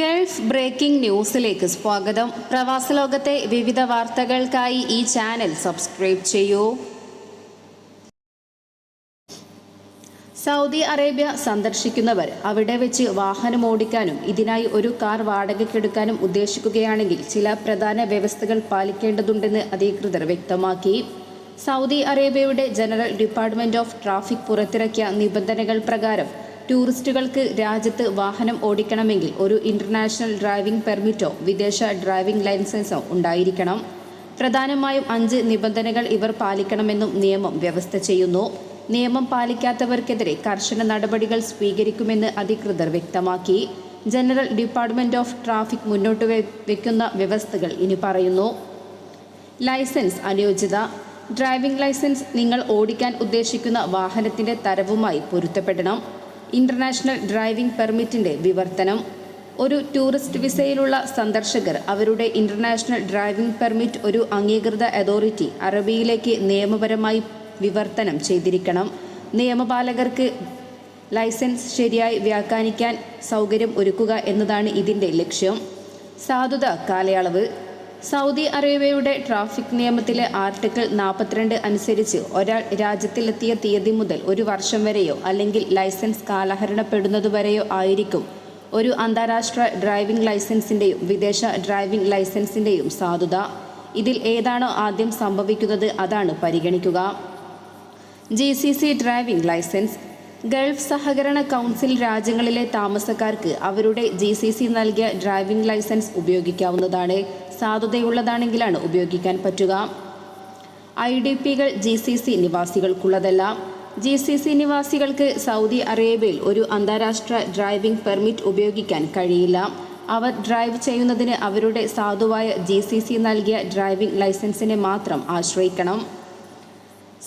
Gulf breaking ന്യൂസിലേക്ക് സ്വാഗതം. പ്രവാസ ലോകത്തെ വിവിധ വാർത്തകൾക്കായി ഈ ചാനൽ സബ്സ്ക്രൈബ് ചെയ്യൂ. സൗദി അറേബ്യ സന്ദർശിക്കുന്നവർ അവിടെ വെച്ച് വാഹനം ഓടിക്കാനും ഇതിനായി ഒരു കാർ വാടകയ്ക്കെടുക്കാനും ഉദ്ദേശിക്കുകയാണെങ്കിൽ ചില പ്രധാന വ്യവസ്ഥകൾ പാലിക്കേണ്ടതുണ്ടെന്ന് അധികൃതർ വ്യക്തമാക്കി. സൗദി അറേബ്യയുടെ ജനറൽ ഡിപ്പാർട്ട്മെന്റ് ഓഫ് ട്രാഫിക് പുറത്തിറക്കിയ നിബന്ധനകൾ പ്രകാരം ടൂറിസ്റ്റുകൾക്ക് രാജ്യത്ത് വാഹനം ഓടിക്കണമെങ്കിൽ ഒരു ഇന്റർനാഷണൽ ഡ്രൈവിംഗ് പെർമിറ്റോ വിദേശ ഡ്രൈവിംഗ് ലൈസൻസോ ഉണ്ടായിരിക്കണം. പ്രധാനമായും അഞ്ച് നിബന്ധനകൾ ഇവർ പാലിക്കണമെന്നും നിയമം വ്യവസ്ഥ ചെയ്യുന്നു. നിയമം പാലിക്കാത്തവർക്കെതിരെ കർശന നടപടികൾ സ്വീകരിക്കുമെന്ന് അധികൃതർ വ്യക്തമാക്കി. ജനറൽ ഡിപ്പാർട്ട്മെന്റ് ഓഫ് ട്രാഫിക് മുന്നോട്ട് വയ്ക്കുന്ന വ്യവസ്ഥകൾ ഇനി പറയുന്നു. ലൈസൻസ് അനുയോജ്യത. ഡ്രൈവിംഗ് ലൈസൻസ് നിങ്ങൾ ഓടിക്കാൻ ഉദ്ദേശിക്കുന്ന വാഹനത്തിന്റെ തരവുമായി പൊരുത്തപ്പെടണം. ഇന്റർനാഷണൽ ഡ്രൈവിംഗ് പെർമിറ്റിന്റെ വിവർത്തനം. ഒരു ടൂറിസ്റ്റ് വിസയിലുള്ള സന്ദർശകർ അവരുടെ ഇന്റർനാഷണൽ ഡ്രൈവിംഗ് പെർമിറ്റ് ഒരു അംഗീകൃത അതോറിറ്റി അറബിയിലേക്ക് നിയമപരമായി വിവർത്തനം ചെയ്തിരിക്കണം. നിയമപാലകർക്ക് ലൈസൻസ് ശരിയായി വ്യാഖ്യാനിക്കാൻ സൗകര്യം ഒരുക്കുക എന്നതാണ് ഇതിന്റെ ലക്ഷ്യം. സാധുത കാലയളവ്. സൗദി അറേബ്യയുടെ ട്രാഫിക് നിയമത്തിലെ ആർട്ടിക്കിൾ നാൽപ്പത്തിരണ്ട് അനുസരിച്ച് ഒരാൾ രാജ്യത്തിലെത്തിയ തീയതി മുതൽ ഒരു വർഷം വരെയോ അല്ലെങ്കിൽ ലൈസൻസ് കാലഹരണപ്പെടുന്നതുവരെയോ ആയിരിക്കും. ഒരു അന്താരാഷ്ട്ര ഡ്രൈവിംഗ് ലൈസൻസിന്റെയും വിദേശ ഡ്രൈവിംഗ് ലൈസൻസിന്റെയും സാധുത. ഇതിൽ ഏതാണോ ആദ്യം സംഭവിക്കുന്നത് അതാണ് പരിഗണിക്കുക. ജി ഡ്രൈവിംഗ് ലൈസൻസ് ഗൾഫ് സഹകരണ കൗൺസിൽ രാജ്യങ്ങളിലെ താമസക്കാർക്ക് അവരുടെ ജി സി സി നൽകിയ ഡ്രൈവിംഗ് ലൈസൻസ് ഉപയോഗിക്കാവുന്നതാണ്. സാധുതയുള്ളതാണെങ്കിലാണ് ഉപയോഗിക്കാൻ പറ്റുക. ഐ ഡി പികൾ ജി സി സി നിവാസികൾക്കുള്ളതല്ല. ജി സി സി നിവാസികൾക്ക് സൗദി അറേബ്യയിൽ ഒരു അന്താരാഷ്ട്ര ഡ്രൈവിംഗ് പെർമിറ്റ് ഉപയോഗിക്കാൻ കഴിയില്ല. അവർ ഡ്രൈവ് ചെയ്യുന്നതിന് അവരുടെ സാധുവായ ജി സി സി നൽകിയ ഡ്രൈവിംഗ് ലൈസൻസിനെ മാത്രം ആശ്രയിക്കണം.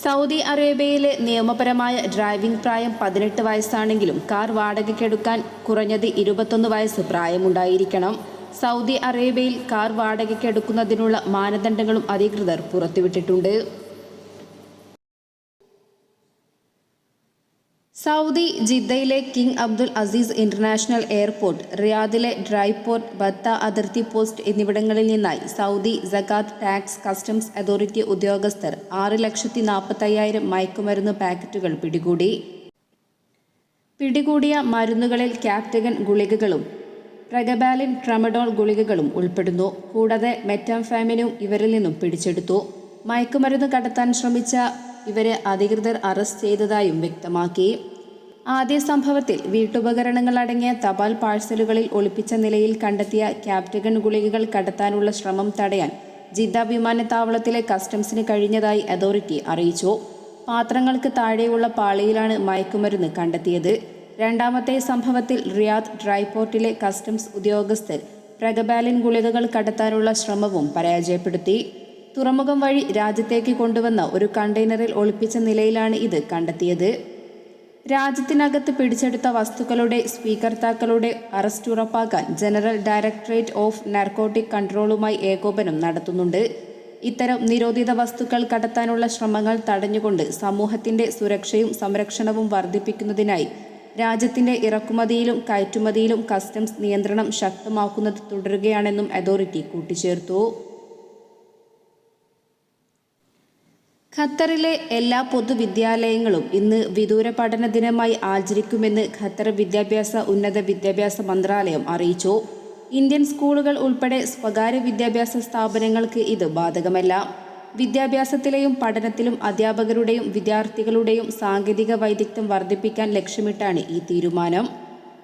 സൗദി അറേബ്യയിലെ നിയമപരമായ ഡ്രൈവിംഗ് പ്രായം പതിനെട്ട് വയസ്സാണെങ്കിലും കാർ വാടകയ്ക്കെടുക്കാൻ കുറഞ്ഞത് ഇരുപത്തൊന്ന് വയസ്സ് പ്രായമുണ്ടായിരിക്കണം. സൗദി അറേബ്യയിൽ കാർ വാടകയ്ക്കെടുക്കുന്നതിനുള്ള മാനദണ്ഡങ്ങളും അധികൃതർ പുറത്തുവിട്ടിട്ടുണ്ട്. സൗദി ജിദ്ദയിലെ King Abdul Aziz international airport റിയാദിലെ ഡ്രൈപോർട്ട് ബത്ത അതിർത്തി പോസ്റ്റ് എന്നിവിടങ്ങളിൽ നിന്നായി സൗദി ജക്കാത്ത് ടാക്സ് കസ്റ്റംസ് അതോറിറ്റി ഉദ്യോഗസ്ഥർ ആറ് ലക്ഷത്തി നാൽപ്പത്തയ്യായിരം മയക്കുമരുന്ന് പാക്കറ്റുകൾ പിടികൂടി. പിടികൂടിയ മരുന്നുകളിൽ ക്യാപ്റ്റഗൻ ഗുളികകളും പ്രഗബാലിൻ ട്രമഡോൾ ഗുളികകളും ഉൾപ്പെടുന്നു. കൂടാതെ മെറ്റാംഫാമിനും ഇവരിൽ നിന്നും പിടിച്ചെടുത്തു. മയക്കുമരുന്ന് കടത്താൻ ശ്രമിച്ച ഇവരെ അധികൃതർ അറസ്റ്റ് ചെയ്തതായും വ്യക്തമാക്കി. ആദ്യ സംഭവത്തിൽ വീട്ടുപകരണങ്ങൾ അടങ്ങിയ തപാൽ പാഴ്സലുകളിൽ ഒളിപ്പിച്ച നിലയിൽ കണ്ടെത്തിയ ക്യാപ്റ്റഗൺ ഗുളികകൾ കടത്താനുള്ള ശ്രമം തടയാൻ ജിദ്ദ വിമാനത്താവളത്തിലെ കസ്റ്റംസിന് കഴിഞ്ഞതായി അതോറിറ്റി അറിയിച്ചു. പാത്രങ്ങൾക്ക് താഴെയുള്ള പാളിയിലാണ് മയക്കുമരുന്ന് കണ്ടെത്തിയത്. രണ്ടാമത്തെ സംഭവത്തിൽ റിയാദ് ഡ്രൈപോർട്ടിലെ കസ്റ്റംസ് ഉദ്യോഗസ്ഥർ പ്രഗബാലിൻ ഗുളികകൾ കടത്താനുള്ള ശ്രമവും പരാജയപ്പെടുത്തി. തുറമുഖം വഴി രാജ്യത്തേക്ക് കൊണ്ടുവന്ന ഒരു കണ്ടെയ്നറിൽ ഒളിപ്പിച്ച നിലയിലാണ് ഇത് കണ്ടെത്തിയത്. രാജ്യത്തിനകത്ത് പിടിച്ചെടുത്ത വസ്തുക്കളുടെ സ്വീകർത്താക്കളുടെ അറസ്റ്റ് ഉറപ്പാക്കാൻ ജനറൽ ഡയറക്ടറേറ്റ് ഓഫ് നാർക്കോട്ടിക് കൺട്രോളുമായി ഏകോപനം നടത്തുന്നുണ്ട്. ഇത്തരം നിരോധിത വസ്തുക്കൾ കടത്താനുള്ള ശ്രമങ്ങൾ തടഞ്ഞുകൊണ്ട് സമൂഹത്തിന്റെ സുരക്ഷയും സംരക്ഷണവും വർദ്ധിപ്പിക്കുന്നതിനായി രാജ്യത്തിന്റെ ഇറക്കുമതിയിലും കയറ്റുമതിയിലും കസ്റ്റംസ് നിയന്ത്രണം ശക്തമാക്കുന്നത് തുടരുകയാണെന്നും അതോറിറ്റി കൂട്ടിച്ചേർത്തു. ഖത്തറിലെ എല്ലാ പൊതുവിദ്യാലയങ്ങളും ഇന്ന് വിദൂര പഠന ദിനമായി ആചരിക്കുമെന്ന് ഖത്തർ വിദ്യാഭ്യാസ ഉന്നത വിദ്യാഭ്യാസ മന്ത്രാലയം അറിയിച്ചു. ഇന്ത്യൻ സ്കൂളുകൾ ഉൾപ്പെടെ സ്വകാര്യ വിദ്യാഭ്യാസ സ്ഥാപനങ്ങൾക്ക് ഇത് ബാധകമല്ല. വിദ്യാഭ്യാസത്തിലെയും പഠനത്തിലും അധ്യാപകരുടെയും വിദ്യാർത്ഥികളുടെയും സാങ്കേതിക വൈദഗ്ധ്യം വർദ്ധിപ്പിക്കാൻ ലക്ഷ്യമിട്ടാണ് ഈ തീരുമാനം.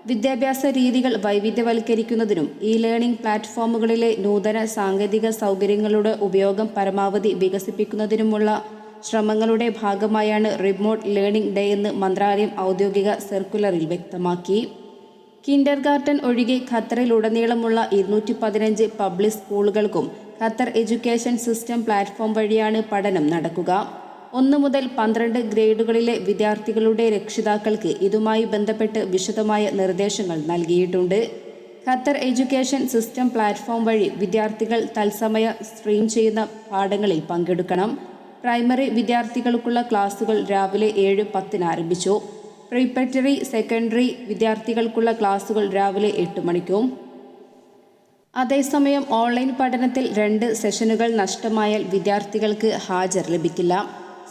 വിദ്യാഭ്യാസ രീതികൾ വൈവിധ്യവൽക്കരിക്കുന്നതിനും ഇ ലേണിംഗ് പ്ലാറ്റ്ഫോമുകളിലെ നൂതന സാങ്കേതിക സൗകര്യങ്ങളുടെ ഉപയോഗം പരമാവധി വികസിപ്പിക്കുന്നതിനുമുള്ള ശ്രമങ്ങളുടെ ഭാഗമായാണ് റിമോട്ട് ലേണിംഗ് ഡേ എന്ന് മന്ത്രാലയം ഔദ്യോഗിക സർക്കുലറിൽ വ്യക്തമാക്കി. കിൻഡർ ഗാർട്ടൻ ഒഴികെ ഖത്തറിലുടനീളമുള്ള ഇരുന്നൂറ്റി പതിനഞ്ച് പബ്ലിക് സ്കൂളുകൾക്കും ഖത്തർ എഡ്യൂക്കേഷൻ സിസ്റ്റം പ്ലാറ്റ്ഫോം വഴിയാണ് പഠനം നടക്കുക. ഒന്ന് മുതൽ പന്ത്രണ്ട് ഗ്രേഡുകളിലെ വിദ്യാർത്ഥികളുടെ രക്ഷിതാക്കൾക്ക് ഇതുമായി ബന്ധപ്പെട്ട് വിശദമായ നിർദ്ദേശങ്ങൾ നൽകിയിട്ടുണ്ട്. ഖത്തർ എഡ്യൂക്കേഷൻ സിസ്റ്റം പ്ലാറ്റ്ഫോം വഴി വിദ്യാർത്ഥികൾ തത്സമയ സ്ട്രീം ചെയ്യുന്ന പാഠങ്ങളിൽ പങ്കെടുക്കണം. പ്രൈമറി വിദ്യാർത്ഥികൾക്കുള്ള ക്ലാസുകൾ രാവിലെ ഏഴ് പത്തിന് ആരംഭിച്ചു. പ്രീപെറ്ററി സെക്കൻഡറി വിദ്യാർത്ഥികൾക്കുള്ള ക്ലാസുകൾ രാവിലെ എട്ട് മണിക്കും. അതേസമയം ഓൺലൈൻ പഠനത്തിൽ രണ്ട് സെഷനുകൾ നഷ്ടമായാൽ വിദ്യാർത്ഥികൾക്ക് ഹാജർ ലഭിക്കില്ല.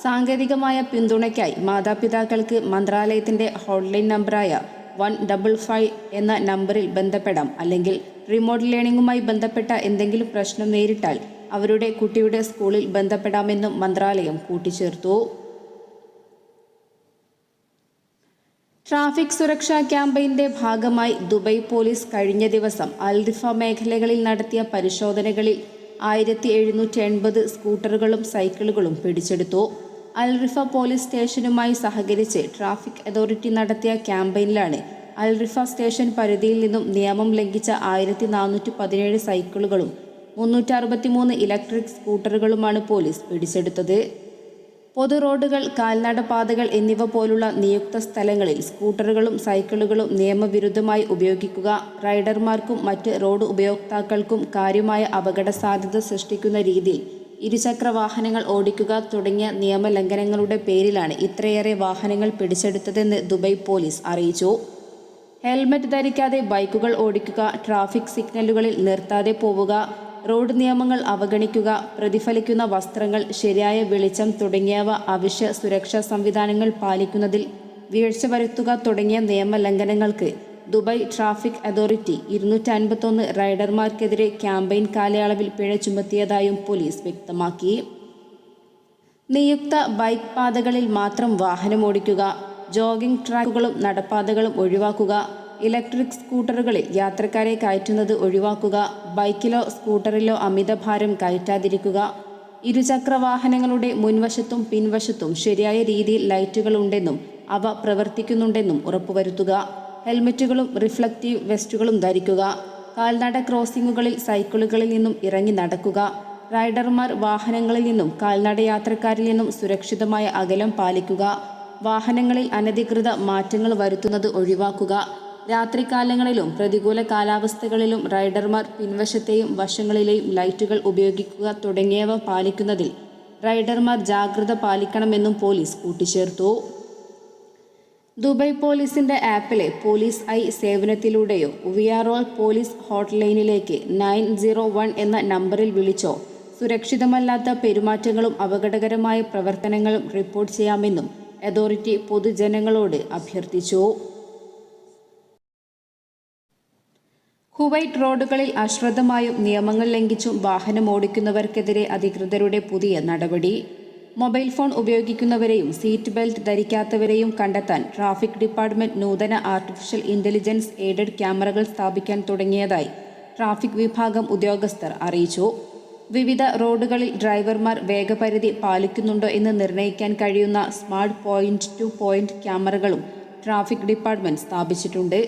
സാങ്കേതികമായ പിന്തുണയ്ക്കായി മാതാപിതാക്കൾക്ക് മന്ത്രാലയത്തിന്റെ ഹോട്ട്ലൈൻ നമ്പറായ വൺ ഡബിൾ ഫൈവ് എന്ന നമ്പറിൽ ബന്ധപ്പെടാം അല്ലെങ്കിൽ റിമോട്ട് ലേണിംഗുമായി ബന്ധപ്പെട്ട എന്തെങ്കിലും പ്രശ്നം നേരിട്ടാൽ അവരുടെ കുട്ടിയുടെ സ്കൂളിൽ ബന്ധപ്പെടാമെന്നും മന്ത്രാലയം കൂട്ടിച്ചേർത്തു. ട്രാഫിക് സുരക്ഷാ ക്യാമ്പയിന്റെ ഭാഗമായി ദുബൈ പോലീസ് കഴിഞ്ഞ ദിവസം അൽറിഫ മേഖലകളിൽ നടത്തിയ പരിശോധനകളിൽ ആയിരത്തി എഴുന്നൂറ്റി എൺപത് സ്കൂട്ടറുകളും സൈക്കിളുകളും പിടിച്ചെടുത്തു. അൽറിഫ പോലീസ് സ്റ്റേഷനുമായി സഹകരിച്ച് ട്രാഫിക് അതോറിറ്റി നടത്തിയ ക്യാമ്പയിനിലാണ് അൽറിഫ സ്റ്റേഷൻ പരിധിയിൽ നിന്നും നിയമം ലംഘിച്ച ആയിരത്തി സൈക്കിളുകളും മുന്നൂറ്റി അറുപത്തിമൂന്ന് ഇലക്ട്രിക് സ്കൂട്ടറുകളുമാണ് പോലീസ് പിടിച്ചെടുത്തത്. പൊതു റോഡുകൾ കാൽനടപാതകൾ എന്നിവ പോലുള്ള നിയുക്ത സ്ഥലങ്ങളിൽ സ്കൂട്ടറുകളും സൈക്കിളുകളും നിയമവിരുദ്ധമായി ഉപയോഗിക്കുക റൈഡർമാർക്കും മറ്റ് റോഡ് ഉപയോക്താക്കൾക്കും കാര്യമായ അപകട സാധ്യത സൃഷ്ടിക്കുന്ന രീതിയിൽ ഇരുചക്ര വാഹനങ്ങൾ ഓടിക്കുക തുടങ്ങിയ നിയമലംഘനങ്ങളുടെ പേരിലാണ് ഇത്രയേറെ വാഹനങ്ങൾ പിടിച്ചെടുത്തതെന്ന് ദുബൈ പോലീസ് അറിയിച്ചു. ഹെൽമറ്റ് ധരിക്കാതെ ബൈക്കുകൾ ഓടിക്കുക ട്രാഫിക് സിഗ്നലുകളിൽ നിർത്താതെ പോവുക റോഡ് നിയമങ്ങൾ അവഗണിക്കുക പ്രതിഫലിക്കുന്ന വസ്ത്രങ്ങൾ ശരിയായ വെളിച്ചം തുടങ്ങിയവ അവശ്യ സുരക്ഷാ സംവിധാനങ്ങൾ പാലിക്കുന്നതിൽ വീഴ്ച വരുത്തുക തുടങ്ങിയ നിയമലംഘനങ്ങൾക്ക് ദുബായ് ട്രാഫിക് അതോറിറ്റി ഇരുന്നൂറ്റി അൻപത്തൊന്ന് റൈഡർമാർക്കെതിരെ ക്യാമ്പയിൻ കാലയളവിൽ പിഴ ചുമത്തിയതായും പോലീസ് വ്യക്തമാക്കി. നിയുക്ത ബൈക്ക് പാതകളിൽ മാത്രം വാഹനം ഓടിക്കുക ജോഗിംഗ് ട്രാക്കുകളും നടപ്പാതകളും ഒഴിവാക്കുക ഇലക്ട്രിക് സ്കൂട്ടറുകളിൽ യാത്രക്കാരെ കയറ്റുന്നത് ഒഴിവാക്കുക ബൈക്കിലോ സ്കൂട്ടറിലോ അമിതഭാരം കയറ്റാതിരിക്കുക ഇരുചക്ര വാഹനങ്ങളുടെ മുൻവശത്തും പിൻവശത്തും ശരിയായ രീതിയിൽ ലൈറ്റുകൾ ഉണ്ടെന്നും അവ പ്രവർത്തിക്കുന്നുണ്ടെന്നും ഉറപ്പുവരുത്തുക ഹെൽമറ്റുകളും റിഫ്ലക്റ്റീവ് വെസ്റ്റുകളും ധരിക്കുക കാൽനട ക്രോസിംഗുകളിൽ സൈക്കിളുകളിൽ നിന്നും ഇറങ്ങി നടക്കുക റൈഡർമാർ വാഹനങ്ങളിൽ നിന്നും കാൽനട യാത്രക്കാരിൽ നിന്നും സുരക്ഷിതമായ അകലം പാലിക്കുക വാഹനങ്ങളിൽ അനധികൃത മാറ്റങ്ങൾ വരുത്തുന്നത് ഒഴിവാക്കുക രാത്രികാലങ്ങളിലും പ്രതികൂല കാലാവസ്ഥകളിലും റൈഡർമാർ പിൻവശത്തെയും വശങ്ങളിലെയും ലൈറ്റുകൾ ഉപയോഗിക്കുക തുടങ്ങിയവ പാലിക്കുന്നതിൽ റൈഡർമാർ ജാഗ്രത പാലിക്കണമെന്നും പോലീസ് കൂട്ടിച്ചേർത്തു. ദുബൈ പോലീസിന്റെ ആപ്പിലെ പോലീസ് ഐ സേവനത്തിലൂടെയോ വിയാറോൾ പോലീസ് ഹോട്ട്ലൈനിലേക്ക് നയൻ സീറോ വൺ എന്ന നമ്പറിൽ വിളിച്ചോ സുരക്ഷിതമല്ലാത്ത പെരുമാറ്റങ്ങളും അപകടകരമായ പ്രവർത്തനങ്ങളും റിപ്പോർട്ട് ചെയ്യാമെന്നും അതോറിറ്റി പൊതുജനങ്ങളോട് അഭ്യർത്ഥിച്ചു. കുവൈറ്റ് റോഡുകളിൽ അശ്രദ്ധമായും നിയമങ്ങൾ ലംഘിച്ചും വാഹനം ഓടിക്കുന്നവർക്കെതിരെ അധികൃതരുടെ പുതിയ നടപടി. മൊബൈൽ ഫോൺ ഉപയോഗിക്കുന്നവരെയും സീറ്റ് ബെൽറ്റ് ധരിക്കാത്തവരെയും കണ്ടെത്താൻ ട്രാഫിക് ഡിപ്പാർട്ട്മെന്റ് നൂതന ആർട്ടിഫിഷ്യൽ ഇന്റലിജൻസ് എയ്ഡഡ് ക്യാമറകൾ സ്ഥാപിക്കാൻ തുടങ്ങിയതായി ട്രാഫിക് വിഭാഗം ഉദ്യോഗസ്ഥർ അറിയിച്ചു. വിവിധ റോഡുകളിൽ ഡ്രൈവർമാർ വേഗപരിധി പാലിക്കുന്നുണ്ടോ എന്ന് നിർണയിക്കാൻ കഴിയുന്ന സ്മാർട്ട് പോയിന്റ് ടു പോയിന്റ് ക്യാമറകളും ട്രാഫിക് ഡിപ്പാർട്ട്മെന്റ് സ്ഥാപിച്ചിട്ടുണ്ട്.